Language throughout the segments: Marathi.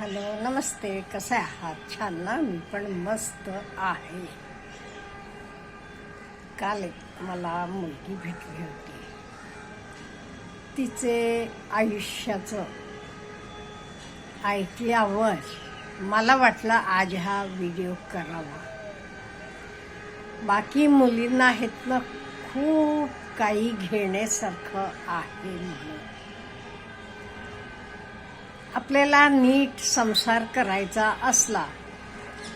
हॅलो नमस्ते कसे आहात? छान ना? मी पण मस्त आहे. काल एक मला मुलगी भेटली होती. तिचे आयुष्याचं ऐकल्यावर मला वाटलं आज हा व्हिडिओ करावा. बाकी मुलींना ह्यातनं खूप काही घेण्यासारखं आहे म्हणून. आपल्याला नीट संसार करायचा असला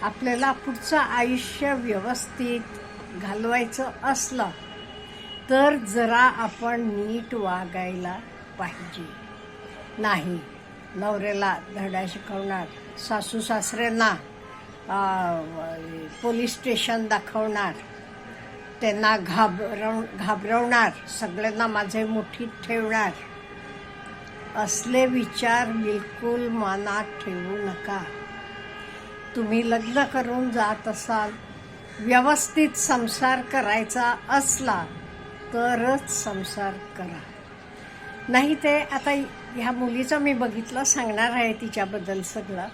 आपल्याला पुढचं आयुष्य व्यवस्थित घालवायचं असलं तर जरा आपण नीट वागायला पाहिजे. नाही नवऱ्याला धडा शिकवणार सासू सासऱ्यांना पोलीस स्टेशन दाखवणार त्यांना घाबरव घाबरवणार सगळ्यांना माझे मुठीत ठेवणार असले विचार बिलकुल मनात ठेवू नका. तुम्ही लग्न करून जात असाल व्यवस्थित संसार करायचा असला तरच संसार करा. नाही ते आता ह्या मुलीचं मी बघितलं सांगणार आहे तिच्याबद्दल सगळं.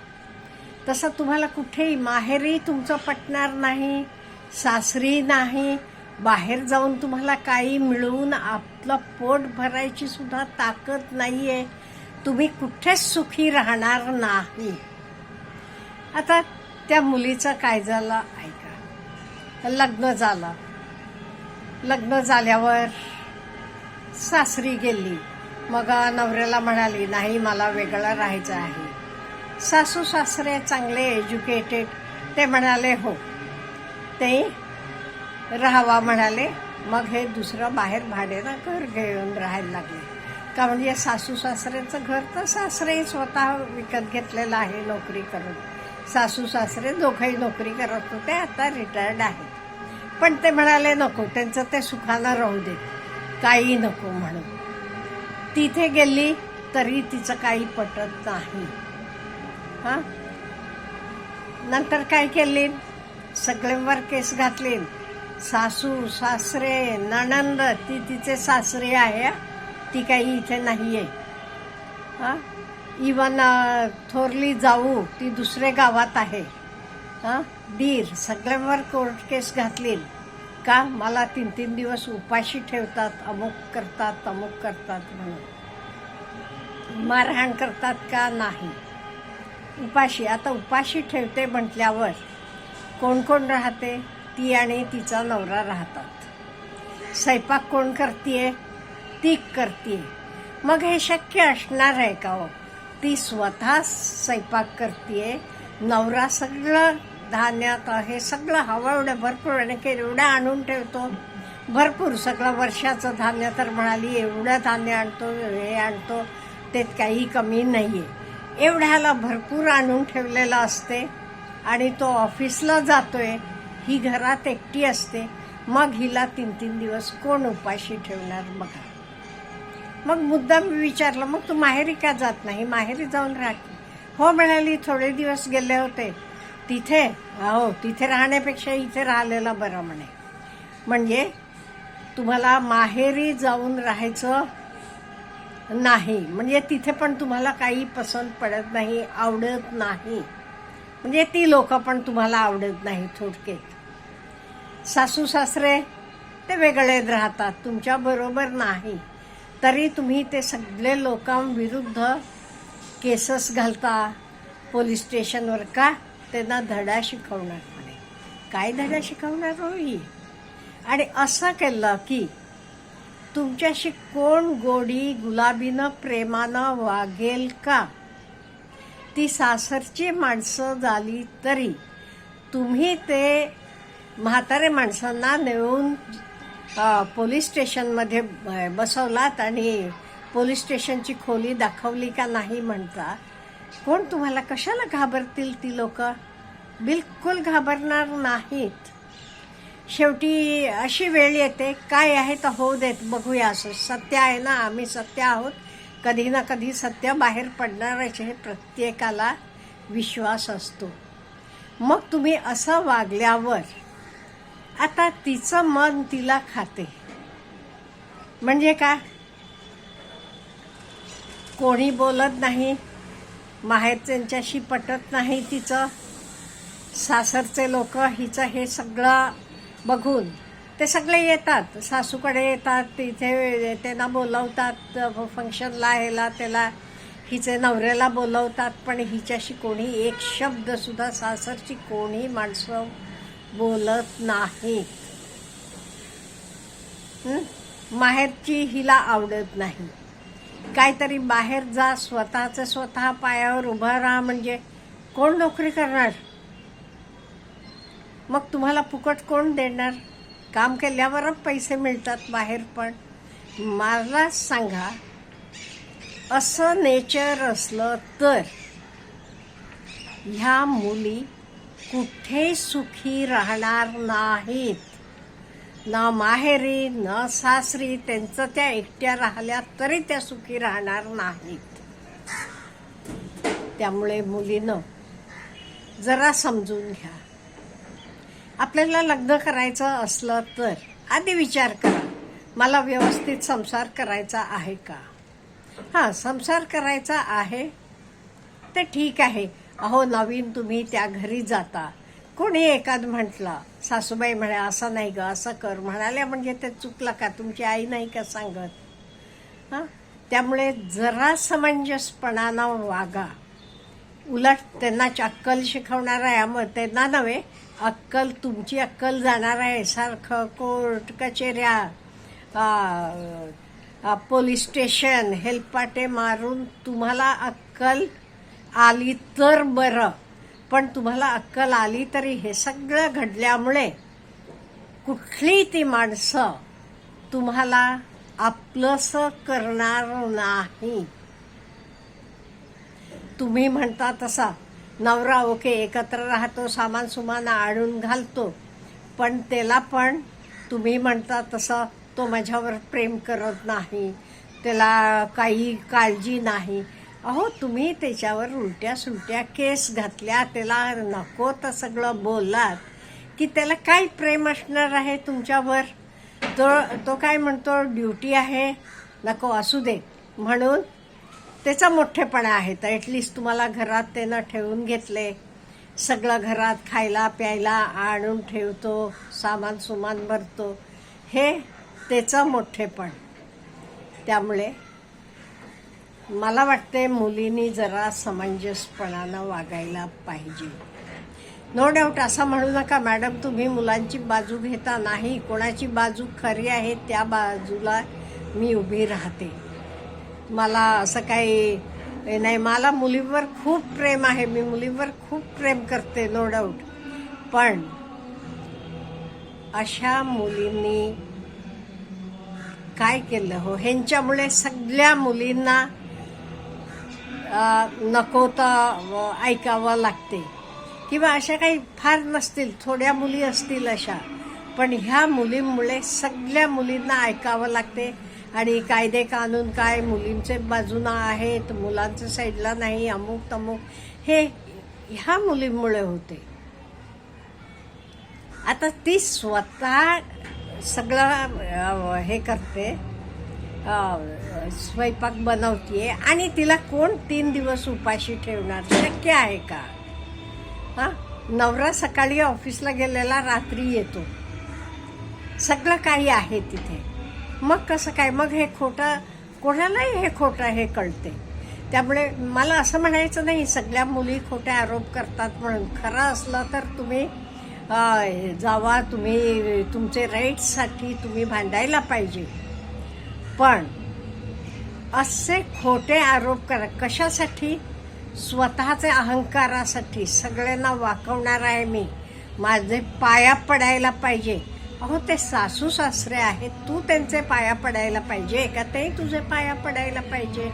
तसं तुम्हाला कुठेही माहेरी तुमचं पटणार नाही सासरी नाही बाहेर जाऊन तुम्हाला काही मिळवून आपलं पोट भरायची सुद्धा ताकद आहे तुम्ही कुठेच सुखी राहणार नाही. आता त्या मुलीचं काय झालं? ऐका. लग्न झालं. लग्न झाल्यावर सासरी गेली. मग नवऱ्याला म्हणाली नाही मला वेगळं राहायचं आहे. सासू सासरे चांगले एज्युकेटेड ते म्हणाले हो. ते राहावा म्हणाले. मग हे दुसरं बाहेर भाड्यानं घर घेऊन राहायला लागले. का म्हणजे सासू सासऱ्यांचं घर तर सासरे स्वतः विकत घेतलेलं आहे नोकरी करून. सासू सासरे दोघंही नोकरी करत होते आता रिटायर्ड आहेत. पण ते म्हणाले नको त्यांचं ते सुखानं राहू दे. काही नको म्हणून. तिथे गेली तरी तिचं काही पटत नाही. हा? नंतर काय केली? सगळ्यांवर केस घातली. सासू सासरे नणंद ती तिचे सासरे आहे. ती काही इथे नाही आहे हां इवन थोरली जाऊ ती दुसरे गावात आहे. हां? दीर सगळ्यांवर कोर्ट केस घातली का? मला तीन तीन दिवस उपाशी ठेवतात अमुक करतात अमुक करतात म्हणून. मारहाण करतात का? नाही. उपाशी आता उपाशी ठेवते म्हटल्यावर कोण कोण राहते? ती आणि तिचा नवरा राहतात. स्वयंपाक कोण करतीये? ती करतीये. मग हे शक्य असणार आहे का हो? ती स्वतः स्वयंपाक करतीये? नवरा सगळं धान्यात हे सगळं हवं एवढं भरपूर आणि एवढं आणून ठेवतो? भरपूर सगळं वर्षाचं धान्य तर म्हणाली एवढं धान्य आणतो हे आणतो त्यात काही कमी नाही आहे एवढ्याला भरपूर आणून ठेवलेलं असते आणि तो ऑफिसला जातोय. ही घरात एकटी असते मग हिला तीन तीन दिवस कोण उपाशी ठेवणार बघा. मग मुद्दाम विचारला मग तू माहेरी का जात नाही? माहेरी जाऊन राह हो म्हणाली थोडे दिवस गेले होते. तिथे? हो तिथे राहण्यापेक्षा इथे राहिलेला बरं म्हणे. म्हणजे तुम्हाला माहेरी जाऊन राहायचं नाही म्हणजे तिथे पण तुम्हाला काही पसंत पडत नाही आवडत नाही. म्हणजे ती लोक पण तुम्हाला आवडत नाही थोडक्यात. सासू सासरे ते वेगळे राहतात तुमच्या बरोबर नाही. तरी तुम्ही ते सगळे लोकांविरुद्ध केसेस घालता पोलीस स्टेशनवर का? त्यांना धडा शिकवणार म्हणे. काय धडा शिकवणार हो ही? आणि असं केलं की तुमच्याशी कोण गोडी गुलाबीनं प्रेमानं वागेल का? ती सासरची माणसं झाली तरी तुम्ही ते म्हातारे माणसांना नेऊन पोलीस स्टेशनमध्ये बसवलात आणि पोलीस स्टेशनची खोली दाखवली का नाही म्हणता कोण तुम्हाला कशाला घाबरतील ती लोक? बिलकुल घाबरणार नाहीत. शेवटी अशी वेळ येते काय आहे तर होऊ देत बघूया असं. सत्य आहे ना आम्ही सत्य आहोत. कधी ना कधी सत्य बाहेर पडणारच हे प्रत्येकाला विश्वास असतो. मग तुम्ही असं वागल्यावर आता तिचं मन तिला खाते. म्हणजे का कोणी बोलत नाही माहेर त्यांच्याशी पटत नाही तिचं. सासरचे लोक हिचं हे सगळं बघून ते सगळे येतात. सासूकडे येतात तिथे त्यांना बोलवतात फंक्शनला ह्याला त्याला. हिचे नवऱ्याला बोलवतात पण हिच्याशी कोणी एक शब्दसुद्धा सासरची कोणी माणसं बोलत नाहीत माहेरची हिला आवडत नाही. काहीतरी बाहेर जा स्वतःचं स्वतः पायावर उभं राहा म्हणजे कोण नोकरी करणार? मग तुम्हाला फुकट कोण देणार? काम केल्यावरच पैसे मिळतात बाहेर पण मला सांगा असं नेचर असलं तर ह्या मुली कुठे सुखी राहणार नाहीत. ना माहेरी ना सासरी त्यांचं त्या एकट्या राहिल्या तरी त्या सुखी राहणार नाहीत. त्यामुळे मुलीनं जरा समजून घ्या. आपल्याला लग्न करायचं असलं तर आधी विचार करा मला व्यवस्थित संसार करायचा आहे का? हां संसार करायचा आहे तर ठीक आहे. अहो नवीन तुम्ही त्या घरी जाता. कोणी एखाद म्हटला सासूबाई म्हणे असं नाही ग असं कर. म्हणाल्या म्हणजे ते चुकलं का? तुमची आई नाही का सांगत? हां? त्यामुळे जरा समंजसपणानं वागा. उलट त्यांना अक्कल शिकवणार आहे मग त्यांना नव्हे अक्कल तुमची अक्कल जाणार आहे सारखं कोर्ट कचेऱ्या पोलीस स्टेशन हेलपाटे मारून तुम्हाला अक्कल आली तर बरं. पण तुम्हाला अक्कल आली तरी हे सगळं घडल्यामुळे कुठली ती माणसं तुम्हाला आपलंसं करणार नाही. तुम्ही म्हणता तसा. नवरा ओके एकत्र राहतो सामान सुमान आणून घालतो. पण त्याला पण तुम्ही म्हणता तसं तो माझ्यावर प्रेम करत नाही. त्याला काही काळजी नाही. अहो तुम्ही त्याच्यावर उलट्या सुलट्या केस घातल्या त्याला नको तर सगळं बोललात. की त्याला काय प्रेम असणार आहे तुमच्यावर? तो तो काय म्हणतो ड्युटी आहे. नको असू दे. म्हणून त्याचा मोठेपणा आहे. तर ॲटलिस्ट तुम्हाला घरात त्यानं ठेवून घेतले सगळं घरात खायला प्यायला आणून ठेवतो सामान सुमान भरतो. हे त्याचं मोठेपण. त्यामुळे मला वाटते मुलींनी जरा समंजसपणानं वागायला पाहिजे. नो डाऊट असं म्हणू नका मॅडम तुम्ही मुलांची बाजू घेता नाही कोणाची बाजू खरी आहे त्या बाजूला मी उभी राहते. मला असं काही हे नाही मला मुलीवर खूप प्रेम आहे मी मुलीवर खूप प्रेम करते नो डाऊट पण अशा मुलींनी काय केलं हो? ह्यांच्यामुळे सगळ्या मुलींना नको तर ऐकावं लागते. किंवा अशा काही फार नसतील थोड्या मुली असतील अशा. पण ह्या मुलींमुळे सगळ्या मुलींना ऐकावं लागते. आणि कायदे कानून काय मुलींचे बाजूनं आहेत मुलांच्या साईडला नाही अमुक तमुक. हे ह्या मुलींमुळे होते. आता ती स्वतः सगळं हे करते. स्वयंपाक बनवतीये आणि तिला कोण तीन दिवस उपाशी ठेवणार? शक्य आहे का? हां? नवरा सकाळी ऑफिसला गेलेला रात्री येतो. सगळं काही आहे तिथे. मग कसं काय? मग हे खोटं कोणालाही हे खोटं हे कळते. त्यामुळे मला असं म्हणायचं नाही सगळ्या मुली खोटे आरोप करतात म्हणून. खरं असलं तर तुम्ही जावा तुम्ही तुमचे राईट्ससाठी तुम्ही भांडायला पाहिजे. पण असे खोटे आरोप करा कशासाठी? स्वतःचे अहंकारासाठी. सगळ्यांना वाकवणार आहे मी. माझे पाया पडायला पाहिजे. अहो ते सासू सासरे आहेत. तू त्यांचे पाया पडायला पाहिजे का? ते तुझे पाया पडायला पाहिजे.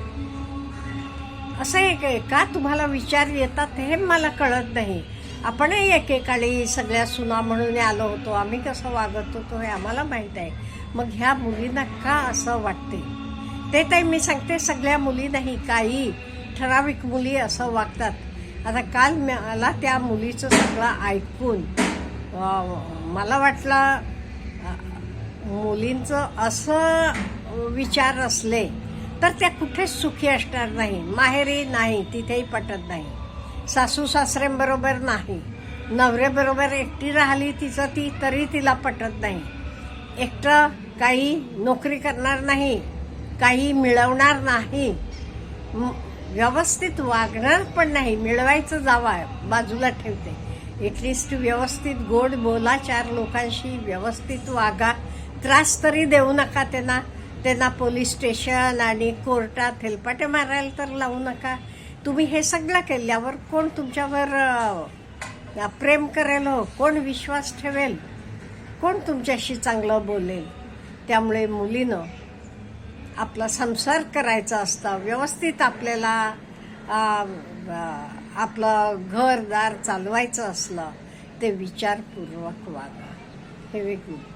असं एक एका का? तुम्हाला विचार येतात हे मला कळत नाही. आपणही एकेकाळी सगळ्या सुना म्हणून आलो होतो. आम्ही कसं वागत होतो हे आम्हाला माहीत आहे. मग ह्या मुलींना का असं वाटते? ते काही मी सांगते सगळ्या मुली नाही काही ठराविक मुली असं वागतात. आता काल मला त्या मुलीचं सगळं ऐकून मला वाटलं मुलींचं असं विचार असले तर त्या कुठेच सुखी असणार नाही. माहेरी नाही तिथेही पटत नाही. सासू सासऱ्यांबरोबर नाही. नवऱ्याबरोबर एकटी राहिली तिचं ती तरी तिला पटत नाही. एकटं काही नोकरी करणार नाही काही मिळवणार नाही. व्यवस्थित वागणार पण नाही मिळवायचं जावा बाजूला ठेवते. एटलिस्ट व्यवस्थित गोड बोला चार लोकांशी व्यवस्थित वागा. त्रास तरी देऊ नका त्यांना. त्यांना पोलीस स्टेशन आणि कोर्टात हेलपाटे मारायला तर लावू नका. तुम्ही हे सगळं केल्यावर कोण तुमच्यावर प्रेम करेल हो? कोण विश्वास ठेवेल? कोण तुमच्याशी चांगलं बोलेल? त्यामुळे मुलीनं आपला संसार करायचा असता व्यवस्थित आपल्याला आपलं घरदार चालवायचं असलं ते विचारपूर्वक वागा. हे वेगळं.